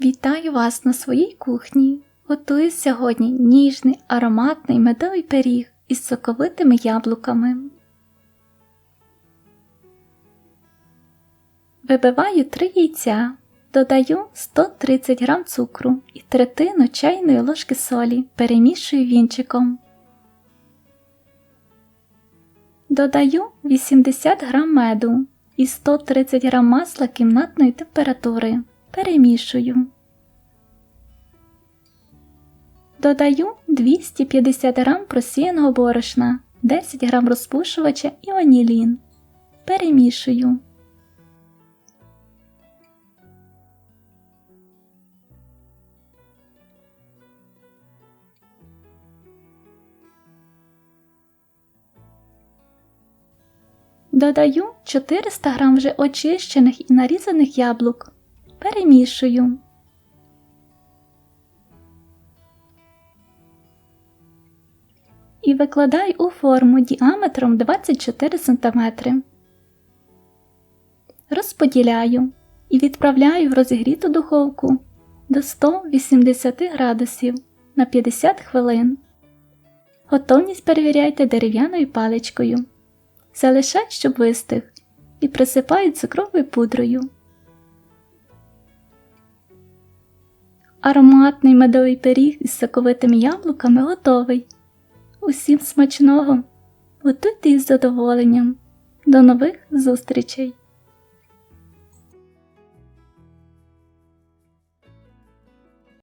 Вітаю вас на своїй кухні. Готую сьогодні ніжний ароматний медовий пиріг із соковитими яблуками. Вибиваю 3 яйця, додаю 130 г цукру і третину чайної ложки солі, перемішую вінчиком. Додаю 80 г меду і 130 г масла кімнатної температури. Перемішую. Додаю 250 г просіяного борошна, 10 г розпушувача і ванілін. Перемішую. Додаю 400 г вже очищених і нарізаних яблук. Перемішую. І викладаю у форму діаметром 24 см. Розподіляю і відправляю в розігріту духовку до 180 градусів на 50 хвилин. Готовність перевіряйте дерев'яною паличкою. Залишай, щоб вистиг, і присипаю цукровою пудрою. Ароматний медовий пиріг із соковитими яблуками готовий. Усім смачного! Готуйте із задоволенням. До нових зустрічей!